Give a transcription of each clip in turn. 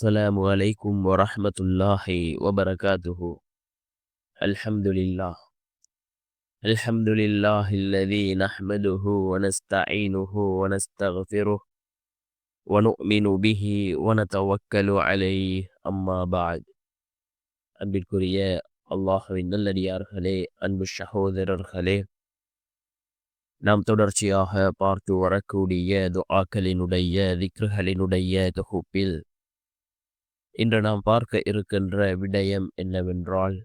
السلام عليكم ورحمة الله وبركاته الحمد لله الحمد لله الذي نحمده ونستعينه ونستغفره ونؤمن به ونتوكل عليه أما بعد அன்பிற்குரிய அல்லாஹுவின் நல்லடியார்களே அன்பு சகோதரர்களே நாம் தொடர்ச்சியாக பார்த்து வரக்கூடிய துஆக்களினுடைய திக்ருகளினுடைய தொகுப்பில் இன்று நாம் பார்க்க இருக்கின்ற விடயம் என்னவென்றால்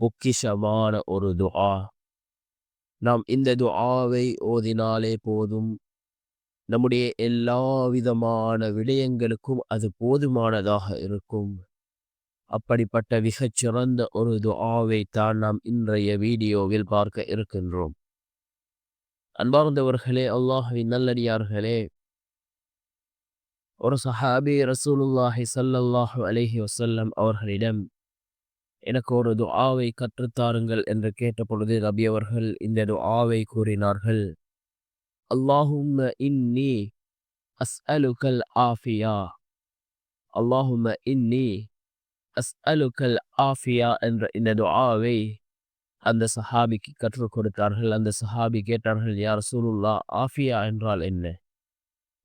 பொக்கிஷமான ஒரு துஆ. நாம் இந்த துஆவை ஓதினாலே போதும். நம்முடைய எல்லா விதமான விடயங்களுக்கும் அது போதுமானதாக இருக்கும். அப்படிப்பட்ட மிகச் சிறந்த ஒரு துஆவை தான் நாம் இன்றைய வீடியோவில் பார்க்க இருக்கின்றோம். அன்பார்ந்தவர்களே அல்லாஹுவின் நல்லடியார்களே ஒரு சஹாபி ரசூலுல்லாஹி சல்லல்லாஹு அலஹி வசல்லம் அவர்களிடம் எனக்கு ஒரு துஆவை கற்றுத்தாருங்கள் என்று கேட்டபொழுது ரபி அவர்கள் இந்த துஆவை கூறினார்கள். அல்லாஹும் இன்னி அஸ்அலுக்கல் ஆஃபியா அல்லாஹும் இன்னி அஸ்அலுக்கல் ஆஃபியா என்ற இந்த துஆவை அந்த சஹாபிக்கு கற்றுக் கொடுத்தார்கள். அந்த சஹாபி கேட்டார்கள் யார் சூலுல்லா ஆஃபியா என்றால் என்ன?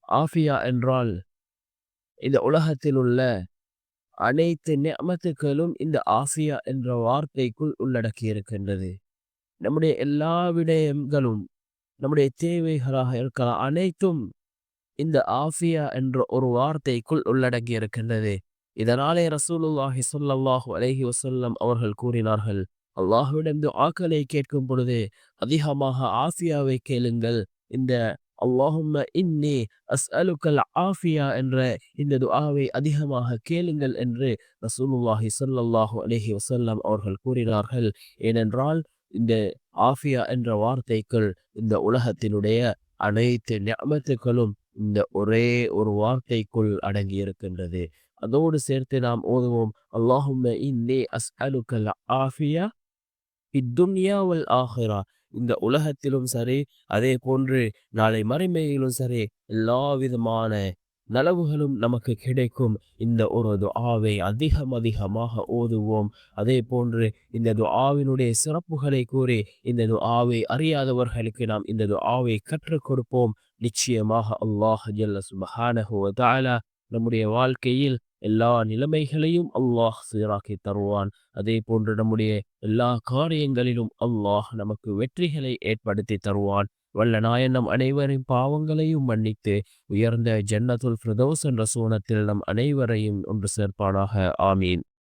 ஆஃபியா என்றால் இந்த உலகத்தில் உள்ள அனைத்து நியமத்துக்களும் இந்த ஆஃபியா என்ற வார்த்தைக்குள் உள்ளடக்கி இருக்கின்றது. நம்முடைய எல்லா விடயங்களும் நம்முடைய தேவைகளாக இருக்கலாம் அனைத்தும் இந்த ஆஃபியா என்ற ஒரு வார்த்தைக்குள் உள்ளடங்கி இருக்கின்றது. இதனாலே ரசூலுல்லாஹி ஸல்லல்லாஹு அலஹி வசல்லம் அவர்கள் கூறினார்கள் அல்லாஹுவிடம் ஆக்களை கேட்கும் பொழுது அதிகமாக ஆசியாவை கேளுங்கள். இந்த அல்லாஹும்ம அஸ் அஸ்அலுக்கல் ஆஃபியா என்ற இந்த துஆவை அதிகமாக கேளுங்கள் என்று ரசூலுல்லாஹி சல்லாஹூ அலஹி வசல்லாம் அவர்கள் கூறினார்கள். ஏனென்றால் இந்த ஆஃபியா என்ற வார்த்தைக்குள் இந்த உலகத்தினுடைய அனைத்து நியமத்துக்களும் இந்த ஒரே ஒரு வார்த்தைக்குள் அடங்கி இருக்கின்றது அதோடு சேர்த்து நாம் ஓதுவோம் அல்லாஹும்ம அஸ் அஸ்அலுக்கல் ஆஃபியா இத்துன்யாவல் ஆஹிரா. இந்த உலகத்திலும் சரி அதே போன்று நாளை மறைமையிலும் சரி எல்லா விதமான நலவுகளும் நமக்கு கிடைக்கும். இந்த ஒரு துஆவை அதிகம் அதிகமாக ஓதுவோம். அதே போன்று இந்த துஆவினுடைய சிறப்புகளை கூறி இந்த துஆவை அறியாதவர்களுக்கு நாம் இந்த துஆவை கற்றுக் கொடுப்போம். நிச்சயமாக அல்லாஹ் ஜல்ல சுபஹானஹு தாலா நம்முடைய வாழ்க்கையில் எல்லா நிலைமைகளையும் அல்லாஹ் சீராக்கி தருவான். அதே போன்று நம்முடைய எல்லா காரியங்களிலும் அல்லாஹ் நமக்கு வெற்றிகளை ஏற்படுத்தி தருவான். வல்ல நாயன் நம் அனைவரின் பாவங்களையும் மன்னித்து உயர்ந்த ஜன்னத்துல் ஃபிரதோஸ் என்ற சூனத்தில் நம் அனைவரையும் ஒன்று சேர்ப்பானாக. ஆமீன்.